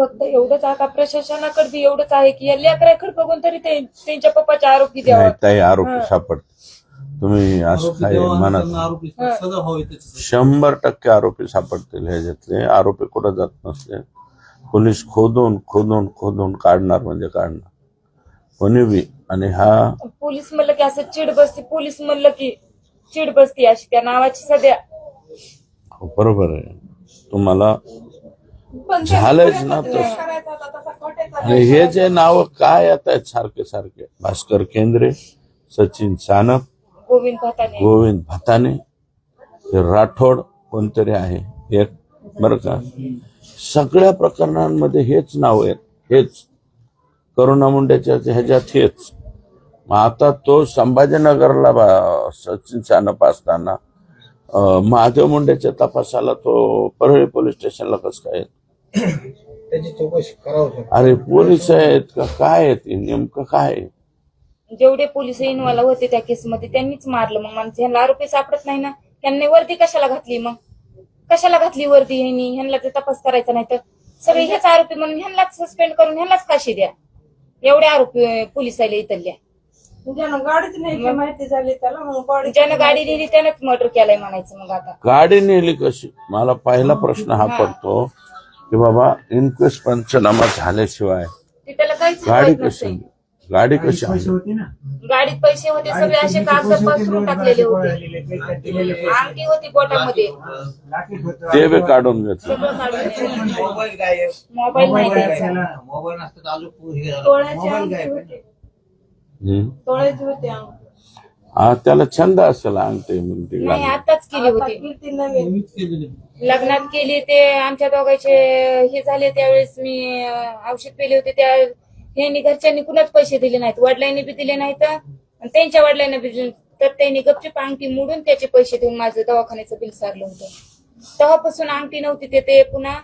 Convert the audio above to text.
फक्त एवढंच आता प्रशासनाकडे बी एवढंच आहे की या लेकराकडे बघून तरी ते त्यांच्या पप्पाचे आरोपी द्यावा. नाही ताई आरोपी हा. सापडते तुम्ही असं आरोपी काय जेव्हा म्हणत त्यांना आरोपी सजा व्हावी त्याच्यासाठी शंभर टक्के आरोपी सापडतील ह्याच्यातले आरोपी कुठं जात नसते. पोलीस खोदून खोदून खोदून काढणार म्हणजे काढणार. कोणी बी. आणि हा पोलीस म्हणलं की असं चिड बसती. पोलीस म्हणलं की चिड बसती अशी त्या नावाची सध्या. बरोबर आहे. तुम्हाला झालंच ना तसं. हे जे नाव काय आहेत सारखे सारखे? भास्कर केंद्रे सचिन सानप गोविंद भाताने गोविंद भाताने राठोड कोणतरी आहे? एक. बरं का? सगळ्या प्रकरणांमध्ये हेच नाव आहेत हेच. करुणा मुंडेच्या ह्याच्यात हेच. मग आता तो संभाजीनगरला सचिन सानप असताना महादेव मुंडेच्या तपासाला तो परळी पोलीस स्टेशनला कसं काय त्याची चौकशी करावं अरे पोलीस आहेत का? काय आहेत? हे? नेमकं काय? आहे? जेवढे पोलीस इन्व्हॉल्व होते त्या केसमध्ये त्यांनीच मारलं मग. माणसं ह्यांना आरोपी सापडत नाही ना. त्यांनी वर्दी कशाला घातली मग? कशाला घातली वर्दी ह्यांनी? ह्यांना जर तपास करायचा नाही तर? सगळे हेच आरोपी म्हणून ह्यांनाच सस्पेंड करून ह्यांनाच फाशी द्या. एवढे आरोपी अं, पोलीस आले इथल्या. ज्यानं गाडीच नाही माहिती झाली त्याला मग गाडी ज्यानं गाडी लिहिली त्यानंच मर्डर केलाय म्हणायचं मग आता. गाडी नेली कशी? मला पहिला प्रश्न हा. पडतो. की बाबा इन्क्वेस्ट पंचनामा झाल्याशिवाय ते त्याला काहीच गाडी माहीत कशी. गाडी कशी आणली? होती ना. गाडीत पैसे होते सगळे असे कागद पसरून टाकलेले होते. अंगठी होती बोटामध्ये. ते बी काढून घेतलं. सगळं काढून घेतलं. मोबाईल गायब. मोबाईल नाही द्यायचा मोबाईल नसतं तर अजून हे झालं. तोळ्याचे मोबाईल अंगठी गायब होते. हम्म. तोळ्याचे होते अंगठी हा त्याला छंद असेल बिंगठी नाही. आताच केली होती. लग्नात केली ते आमच्या दोघांचे हे झाले त्यावेळेस मी अं, औषध पेले होते त्या ह्यांनी घरच्यांनी कुणाच पैसे दिले नाहीत. वडिलांनी बी दिले नाहीत. आणि त्यांच्या वडिलांनी बी दिले तर त्यांनी गपचूप अंगठी मोडून त्याचे पैसे देऊन माझं दवाखान्याचं बिल सारलं होतं. तेव्हापासून अंगठी नव्हती ते ते पुन्हा